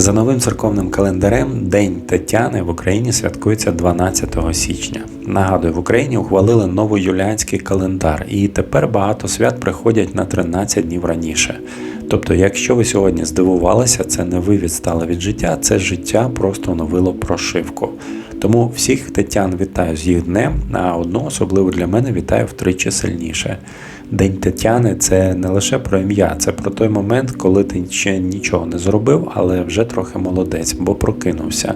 За новим церковним календарем День Тетяни в Україні святкується 12 січня. Нагадую, в Україні ухвалили новоюліанський календар, і тепер багато свят приходять на 13 днів раніше. Тобто, якщо ви сьогодні здивувалися, це не ви відстали від життя, це життя просто оновило прошивку. Тому всіх тетян вітаю з їх днем, а одну особливо для мене вітаю втричі сильніше. День Тетяни це не лише про ім'я, це про той момент, коли ти ще нічого не зробив, але вже трохи молодець, бо прокинувся.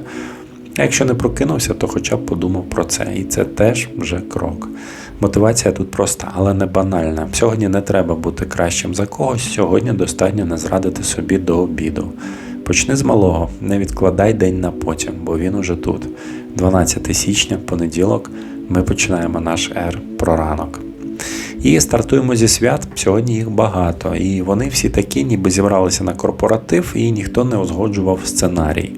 А якщо не прокинувся, то хоча б подумав про це, і це теж вже крок. Мотивація тут проста, але не банальна. Сьогодні не треба бути кращим за когось, сьогодні достатньо не зрадити собі до обіду. Почни з малого, не відкладай день на потім, бо він уже тут. 12 січня, понеділок, ми починаємо наш ер про ранок. І стартуємо зі свят. Сьогодні їх багато, і вони всі такі, ніби зібралися на корпоратив, і ніхто не узгоджував сценарій.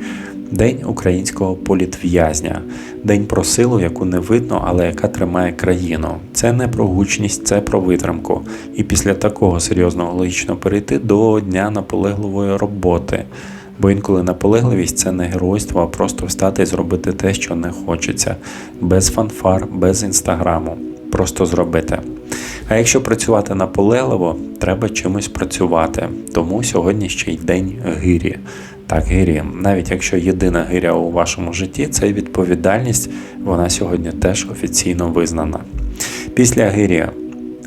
День українського політв'язня, день про силу, яку не видно, але яка тримає країну. Це не про гучність, це про витримку. І після такого серйозного логічно перейти до дня наполегливої роботи. Бо інколи наполегливість це не геройство, а просто встати і зробити те, що не хочеться, без фанфар, без інстаграму. Просто зробити. А якщо працювати наполегливо, треба чимось працювати. Тому сьогодні ще й день гирі. Так, гирі, навіть якщо єдина гиря у вашому житті, це відповідальність, вона сьогодні теж офіційно визнана. Після гирі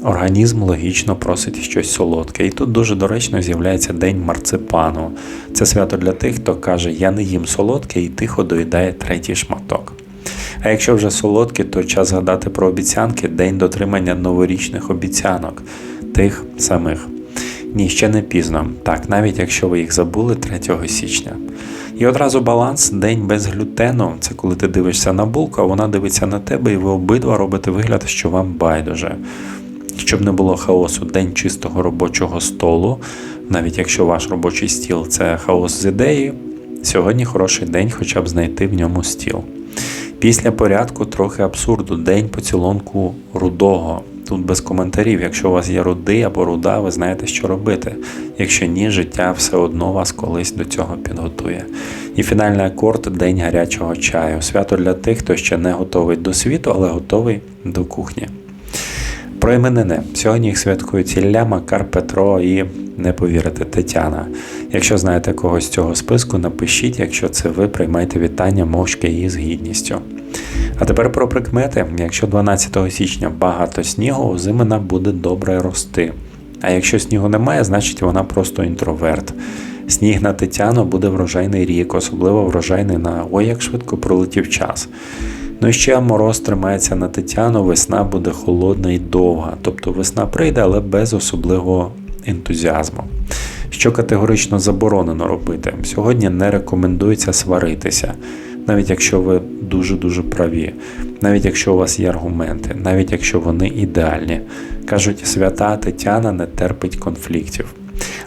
організм логічно просить щось солодке, і тут дуже доречно з'являється день марципану. Це свято для тих, хто каже, я не їм солодке і тихо доїдає третій шматок. А якщо вже солодкі, то час згадати про обіцянки, день дотримання новорічних обіцянок, тих самих. Ні, ще не пізно, так, навіть якщо ви їх забули 3 січня. І одразу баланс, день без глютену це коли ти дивишся на булку, а вона дивиться на тебе, і ви обидва робите вигляд, що вам байдуже. Щоб не було хаосу, день чистого робочого столу, навіть якщо ваш робочий стіл це хаос з ідеї, сьогодні хороший день, хоча б знайти в ньому стіл. Після порядку трохи абсурду, день поцілунку рудого. Тут без коментарів. Якщо у вас є руди або руда, ви знаєте, що робити. Якщо ні, життя все одно вас колись до цього підготує. І фінальний акорд день гарячого чаю. Свято для тих, хто ще не готовий до світу, але готовий до кухні. Про іменини. Сьогодні їх святкують Ілля, Макар, Петро і не повірите, Тетяна. Якщо знаєте когось з цього списку, напишіть, якщо це ви приймайте вітання мовчки і з гідністю. А тепер про прикмети. Якщо 12 січня багато снігу, зимина буде добре рости. А якщо снігу немає, значить вона просто інтроверт. Сніг на Тетяну буде врожайний рік, особливо врожайний на ой, як швидко пролетів час. Ну і ще мороз тримається на Тетяну, весна буде холодна і довга. Тобто весна прийде, але без особливого ентузіазму. Що категорично заборонено робити. Сьогодні не рекомендується сваритися, навіть якщо ви дуже-дуже праві, навіть якщо у вас є аргументи, навіть якщо вони ідеальні. Кажуть, свята Тетяна не терпить конфліктів.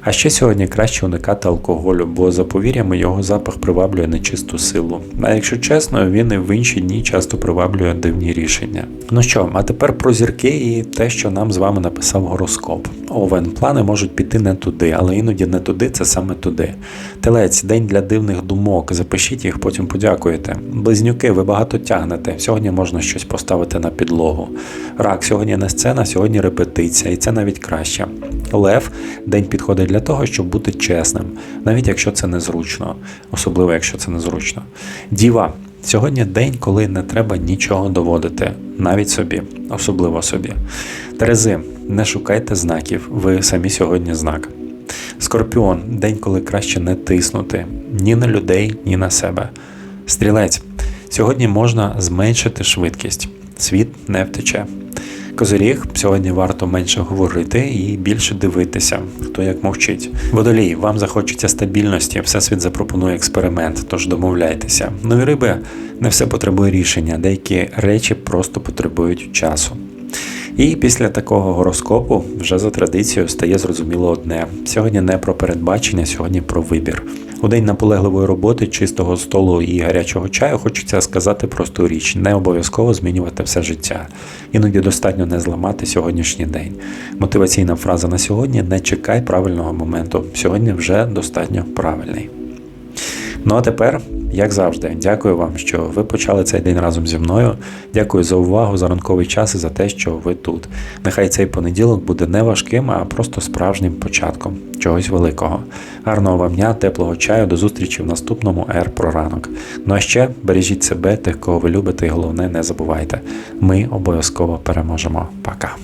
А ще сьогодні краще уникати алкоголю, бо за повір'ями його запах приваблює нечисту силу. А якщо чесно, він і в інші дні часто приваблює дивні рішення. Ну що, а тепер про зірки і те, що нам з вами написав гороскоп. Овен, плани можуть піти не туди, але іноді не туди, це саме туди. Телець, день для дивних думок. Запишіть їх, потім подякуєте. Близнюки, ви багато тягнете. Сьогодні можна щось поставити на підлогу. Рак, сьогодні не сцена, сьогодні репетиція, і це навіть краще. Лев, день підходить для того, щоб бути чесним, навіть якщо це незручно, особливо якщо це незручно. Діва. Сьогодні день, коли не треба нічого доводити, навіть собі, особливо собі. Терези, не шукайте знаків, ви самі сьогодні знак. Скорпіон день, коли краще не тиснути ні на людей, ні на себе. Стрілець. Сьогодні можна зменшити швидкість. Світ не втече. Козиріг, сьогодні варто менше говорити і більше дивитися, хто як мовчить. Водолій, вам захочеться стабільності, всесвіт запропонує експеримент, тож домовляйтеся. Ну і риби, не все потребує рішення, деякі речі просто потребують часу. І після такого гороскопу вже за традицією стає зрозуміло одне: сьогодні не про передбачення, сьогодні про вибір. У день наполегливої роботи, чистого столу і гарячого чаю хочеться сказати просту річ: не обов'язково змінювати все життя. Іноді достатньо не зламати сьогоднішній день. Мотиваційна фраза на сьогодні не чекай правильного моменту. Сьогодні вже достатньо правильний. Ну а тепер, як завжди, дякую вам, що ви почали цей день разом зі мною. Дякую за увагу, за ранковий час і за те, що ви тут. Нехай цей понеділок буде не важким, а просто справжнім початком чогось великого. Гарного вам дня, теплого чаю, до зустрічі в наступному ер про ранок. Ну а ще бережіть себе, тих, кого ви любите, і головне, не забувайте. Ми обов'язково переможемо. Пока.